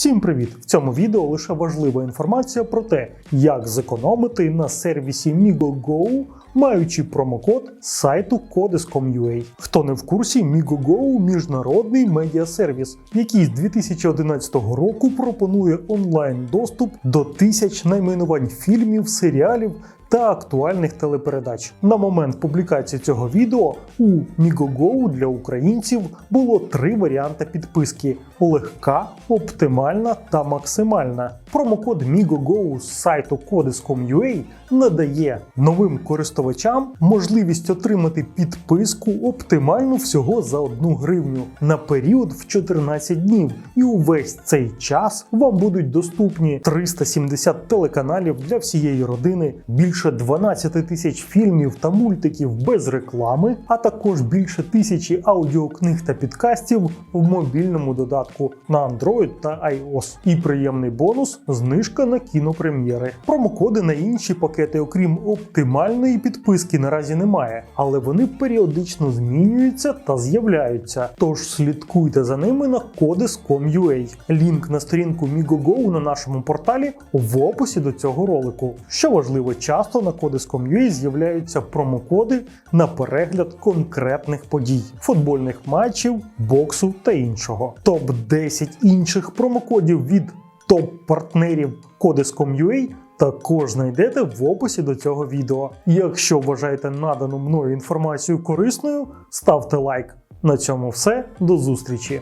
Всім привіт! В цьому відео лише важлива інформація про те, як зекономити на сервісі MigoGo, маючи промокод сайту Codes.com.ua. Хто не в курсі, MigoGo – міжнародний медіасервіс, який з 2011 року пропонує онлайн доступ до тисяч найменувань фільмів, серіалів та актуальних телепередач. На момент публікації цього відео у MigoGo для українців було три варіанти підписки: легка, оптимальна та максимальна. Промокод MigoGo з сайту Codes.com.ua надає новим користувачам можливість отримати підписку оптимальну всього за 1 гривню на період в 14 днів. І увесь цей час вам будуть доступні 370 телеканалів для всієї родини, більше 12 тисяч фільмів та мультиків без реклами, а також більше тисячі аудіокниг та підкастів в мобільному додатку на Android та iOS. І приємний бонус знижка на кінопрем'єри. Промокоди на інші пакети, окрім оптимальної підписки, наразі немає, але вони періодично змінюються та з'являються. Тож слідкуйте за ними на codes.com.ua. Лінк на сторінку MigoGo на нашому порталі в описі до цього ролику. Що важливо, часто на codes.com.ua з'являються промокоди на перегляд конкретних подій, футбольних матчів, боксу та іншого. Топ 10 інших промокодів від топ-партнерів Codes.com.ua також знайдете в описі до цього відео. Якщо вважаєте надану мною інформацію корисною, ставте лайк. На цьому все. До зустрічі!